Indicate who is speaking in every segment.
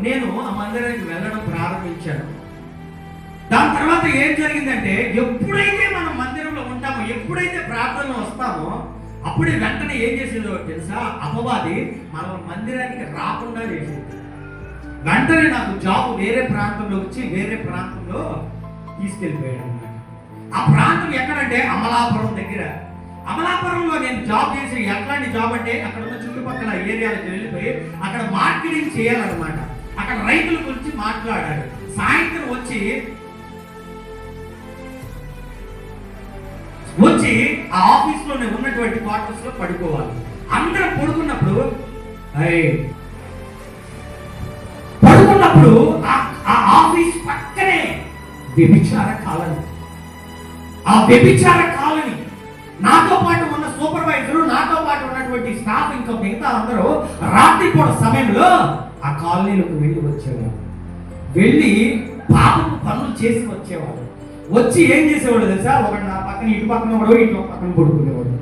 Speaker 1: నేను ఆ మందిరానికి వెళ్ళడం ప్రారంభించాను. దాని తర్వాత ఏం జరిగిందంటే ఎప్పుడైతే మనం మందిరంలో ఉంటామో ఎప్పుడైతే ప్రార్థనలో వస్తామో అప్పుడే వెంటనే ఏం చేసేదో తెలుసా? అపవాది మనం మందిరానికి రాకుండా చేసేది. వెంటనే నాకు జాబ్ వేరే ప్రాంతంలో వచ్చి వేరే ప్రాంతంలో తీసుకెళ్ళిపోయాడు ఆ ప్రాంతం ఎక్కడంటే అమలాపురం దగ్గర. అమలాపురంలో నేను జాబ్ చేసి ఎట్లాంటి జాబ్ అంటే అక్కడ ఉన్న చుట్టుపక్కల ఏరియాలకు వెళ్ళిపోయి అక్కడ మార్కెటింగ్ చేయాలన్నమాట. అక్కడ రైతుల గురించి మాట్లాడాడు. సాయంత్రం వచ్చి వచ్చి ఆ ఆఫీస్లోనే ఉన్నటువంటి క్వార్టర్స్లో పడుకోవాలి. అందరం పడుకున్నప్పుడు పడుకున్నప్పుడు ఆ- ఆ ఆఫీస్ పక్కనే వ్యభిచార కాలనీ. ఆ వ్యభిచార కాలనీ. నాతో పాటు ఉన్న సూపర్వైజర్ నాతో పాటు ఉన్నటువంటి స్టాఫ్ ఇంకా మిగతా అందరూ రాత్రిపూట సమయంలో ఆ కాలనీలోకి వెళ్ళి వచ్చేవారు. వెళ్ళి పాపపు పనులు చేసి వచ్చేవాడు వచ్చి ఏం చేసేవాడు తెలుసా? ఒకడు నా పక్కన ఇటు పక్కన ఒకడు ఇటు పక్కన పడుకునేవాడు.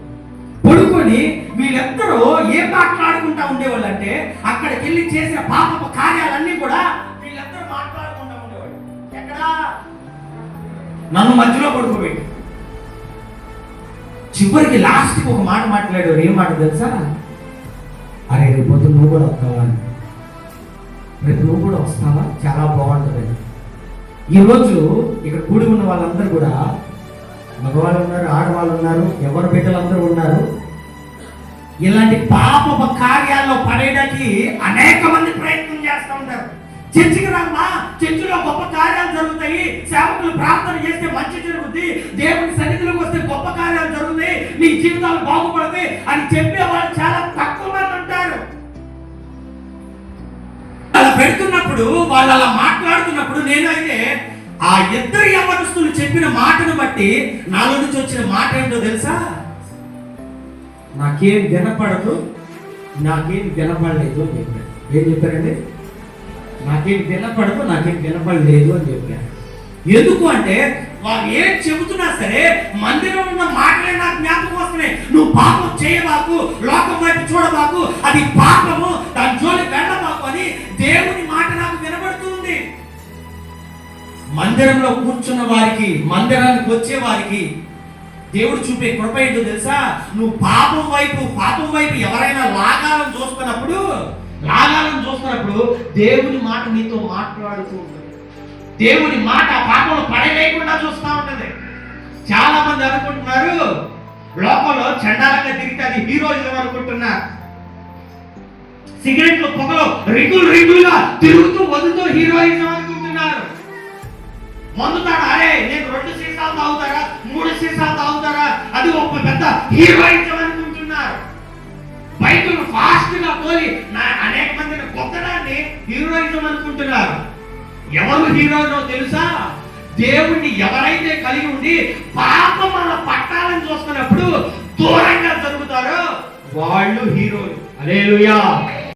Speaker 1: పడుకొని వీళ్ళెద్దరూ ఏం మాట్లాడుకుంటా ఉండేవాళ్ళు అంటే అక్కడికి వెళ్ళి చేసిన పాపపు కార్యాలన్నీ కూడా వీళ్ళందరూ మాట్లాడుకుంటా ఉండేవాడు ఎక్కడా? నన్ను మధ్యలో పడుకోబెట్టి. చివరికి లాస్ట్కి ఒక మాట మాట్లాడాడు. ఏం మాట తెలుసా? అరే రేపు పొద్దున్న నువ్వు కూడా వస్తావా రేపు నువ్వు కూడా వస్తావా? చాలా బాగుంటుంది. ఈరోజు ఇక్కడ కూడి ఉన్న వాళ్ళందరూ కూడా మగవాళ్ళు ఉన్నారు ఆడవాళ్ళు ఉన్నారు ఎవరి బిడ్డలందరూ ఉన్నారు. ఇలాంటి పాప కార్యాల్లో పడేయడానికి అనేక మంది ప్రయత్నం చేస్తూ ఉంటారు. చర్చికి రామ్మా చర్చిలో గొప్ప కార్యాలు జరుగుతాయి. సేవకులు ప్రార్థన చేస్తే మంచి జరుగుద్ది. దేవుని సన్నిధిలోకి వస్తే నీ జీవితాలు బాగుపడతాయి అని చెప్పే వాళ్ళు చాలా తక్కువ మంది ఉంటారు. అలా పెడుతున్నప్పుడు వాళ్ళు అలా మాట్లాడుతున్నప్పుడు నేనైతే ఆ ఇద్దరు యవనస్తులు చెప్పిన మాటను బట్టి నాలో నుంచి వచ్చిన మాట ఏంటో తెలుసా? నాకేం వినపడదు నాకేం వినపడలేదు అని చెప్పారు. ఏం చెప్పారండి? నాకేం వినపడదు నాకేం వినపడలేదు అని చెప్పారు. ఎందుకు అంటే వారు ఏం చెబుతున్నా సరే మందిరం ఉన్న మాటలే నాకు చూడబాకు లోకం వైపు చూడబాకు. అది పాపము దాని జోలి వెళ్ళబాకు అని దేవుని మాట నాకు వినబడుతుంది మందిరంలో కూర్చున్న వారికి మందిరానికి వచ్చే వారికి దేవుడు చూపే కృప ఏంటో తెలుసా? నువ్వు పాపం వైపు పాపం వైపు ఎవరైనా లాగాలని చూస్తున్నప్పుడు లాగాలని చూస్తున్నప్పుడు దేవుని మాట నీతో మాట్లాడుతూ ఉంటుంది దేవుని మాట పాపం పాపంలో చండాలంగా తిరిగితే అది హీరోయిజం అనుకుంటున్నారు సిగరెట్లు పొగలో రింగులు రింగులుగా తిరుగుతూ వదులుతూ హీరోయిజం అనుకుంటున్నారు. మందుతాడు అరే నేను రెండు సీసాలు తాగుతారా? మూడు సీసాలు తాగుతారా? అది ఒక పెద్ద హీరోయిజం అనుకుంటున్నారు. బైకులు ఫాస్ట్గా పోలి నా అనేక మందిని కొత్తడాన్ని హీరోయిజం అనుకుంటున్నారు. ఎవరు హీరోనో తెలుసా? దేవుణ్ణి ఎవరైతే కలిగి ఉండి పాపం మన పట్టాలని చూస్తున్నప్పుడు దూరంగా జరుగుతారో వాళ్ళు హీరోలు. అలేలుయా